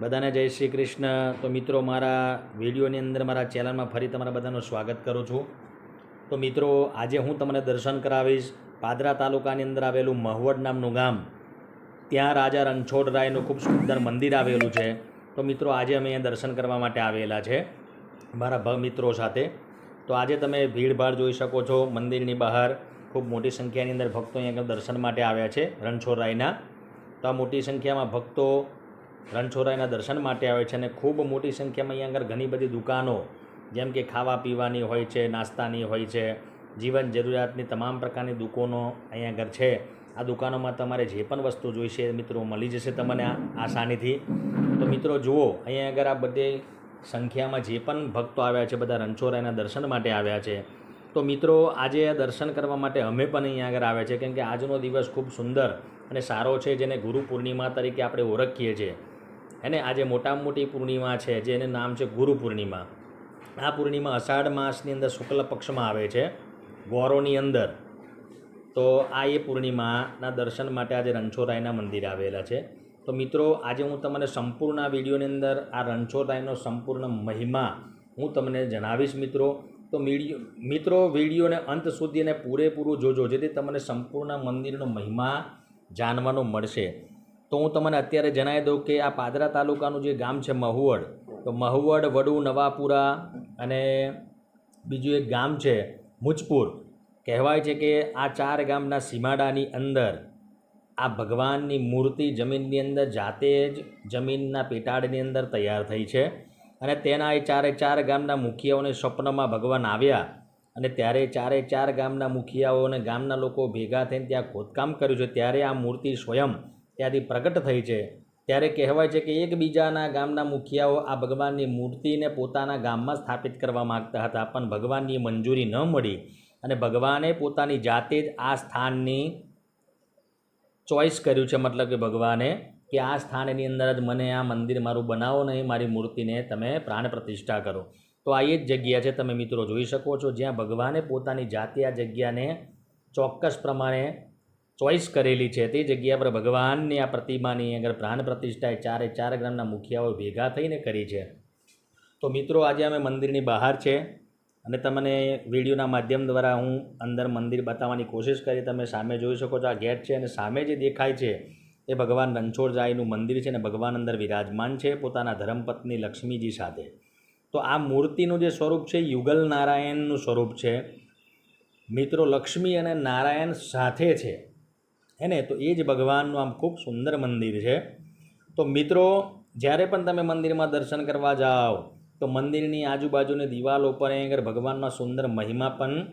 બધાને જય શ્રી કૃષ્ણ. તો મિત્રો, મારા વિડીયોની અંદર, મારા ચેનલમાં ફરી તમારા બધાનું સ્વાગત કરું છું. તો મિત્રો, આજે હું તમને દર્શન કરાવીશ. પાદરા તાલુકાની અંદર આવેલું મહવડ નામનું ગામ. ત્યાં રાજા રણછોડરાયનું ખૂબ સુંદર મંદિર આવેલું છે. તો મિત્રો, આજે અમે અહીંયા દર્શન કરવા માટે આવેલા છે, મારા મિત્રો સાથે. તો આજે તમે ભીડભાડ જોઈ શકો છો, મંદિરની બહાર. ખૂબ મોટી સંખ્યાની અંદર ભક્તો અહીંયા દર્શન માટે આવ્યા છે રણછોડરાયના તો આ મોટી સંખ્યામાં ભક્તો રણછોડરાયના દર્શન માટે આવે છે અને ખૂબ મોટી સંખ્યામાં અહીંયા આગળ ઘણી બધી દુકાનો, જેમ કે ખાવા પીવાની હોય છે, નાસ્તાની હોય છે, જીવન જરૂરિયાતની તમામ પ્રકારની દુકાનો અહીંયા આગળ છે. આ દુકાનોમાં તમારે જે પણ વસ્તુ જોઈશે મિત્રો મળી જશે તમને આસાનીથી. તો મિત્રો જુઓ, અહીંયા આગળ આ બધી સંખ્યામાં જે પણ ભક્તો આવ્યા છે, બધા રણછોડરાયના દર્શન માટે આવ્યા છે. તો મિત્રો આજે દર્શન કરવા માટે અમે પણ અહીંયા આગળ આવ્યા છે, કેમ કે આજનો દિવસ ખૂબ સુંદર અને સારો છે, જેને ગુરુ પૂર્ણિમા તરીકે આપણે ઓળખીએ છીએ. અને આજે મોટામાં મોટી પૂર્ણિમા છે જેને નામ છે ગુરુ પૂર્ણિમા. આ પૂર્ણિમા અષાઢ માસની અંદર શુક્લ પક્ષમાં આવે છે, ગોરોની અંદર. તો આ એ પૂર્ણિમાના દર્શન માટે આજે રણછોડરાયના મંદિર આવેલા છે. તો મિત્રો, આજે હું તમને સંપૂર્ણ આ વિડીયોની અંદર આ રણછોડરાયનો સંપૂર્ણ મહિમા હું તમને જણાવીશ મિત્રો. તો મીડિયો મિત્રો, વિડીયોને અંત સુધી પૂરેપૂરું જોજો, જેથી તમને સંપૂર્ણ મંદિરનો મહિમા જાણવાનો મળશે. તો હું તમને અત્યારે જણાવી દઉં કે આ પાદરા તાલુકાનું જે ગામ છે મહુવડ, તો મહુવડ, વડુ, નવાપુરા અને બીજું એક ગામ છે મુજપુર. કહેવાય છે કે આ ચાર ગામના સીમાડાની અંદર આ ભગવાનની મૂર્તિ જમીનની અંદર જાતે જ જમીનના પેટાળની અંદર તૈયાર થઈ છે અને તેના એ ચારે ચાર ગામના મુખિયાઓને સ્વપ્નમાં ભગવાન આવ્યા અને ત્યારે ચારે ચાર ગામના મુખિયાઓ અને ગામના લોકો ભેગા થઈને ત્યાં ખોદકામ કર્યું છે. ત્યારે આ મૂર્તિ સ્વયં ત્યાંથી પ્રગટ થઈ છે. ત્યારે કહેવાય છે કે એકબીજાના ગામના મુખિયાઓ આ ભગવાનની મૂર્તિને પોતાના ગામમાં સ્થાપિત કરવા માગતા હતા, પણ ભગવાનની મંજૂરી ન મળી અને ભગવાને પોતાની જાતે જ આ સ્થાનની ચોઈસ કર્યું છે. મતલબ કે ભગવાને કે આ સ્થાનની અંદર જ મને આ મંદિર મારું બનાવો નહીં, મારી મૂર્તિને તમે પ્રાણ પ્રતિષ્ઠા કરો. તો આ એ જ જગ્યા છે. તમે મિત્રો જોઈ શકો છો, જ્યાં ભગવાને પોતાની જાતે આ જગ્યાને ચોક્કસ પ્રમાણે ચોઈસ કરેલી છે. તે જગ્યા પર ભગવાનની આ પ્રતિમાની આગળ પ્રાણ પ્રતિષ્ઠા એ ચારે ચાર ગ્રામના મુખિયાઓ ભેગા થઈને કરી છે. તો મિત્રો, આજે અમે મંદિરની બહાર છે અને તમને વિડીયોના માધ્યમ દ્વારા હું અંદર મંદિર બતાવવાની કોશિશ કરી, તમે સામે જોઈ શકો છો આ ગેટ છે અને સામે જે દેખાય છે એ ભગવાન રણછોડજાઈનું મંદિર છે અને ભગવાન અંદર વિરાજમાન છે પોતાના ધર્મપત્ની લક્ષ્મીજી સાથે. તો આ મૂર્તિનું જે સ્વરૂપ છે યુગલ નારાયણનું સ્વરૂપ છે. મિત્રો, લક્ષ્મી અને નારાયણ સાથે છે. હે ને? તો એ જ ભગવાનનું આમ ખૂબ સુંદર મંદિર છે. તો મિત્રો, જ્યારે પણ તમે મંદિરમાં દર્શન કરવા જાઓ, તો મંદિરની આજુબાજુની દિવાલો પર આગળ ભગવાનનો સુંદર મહિમા પણ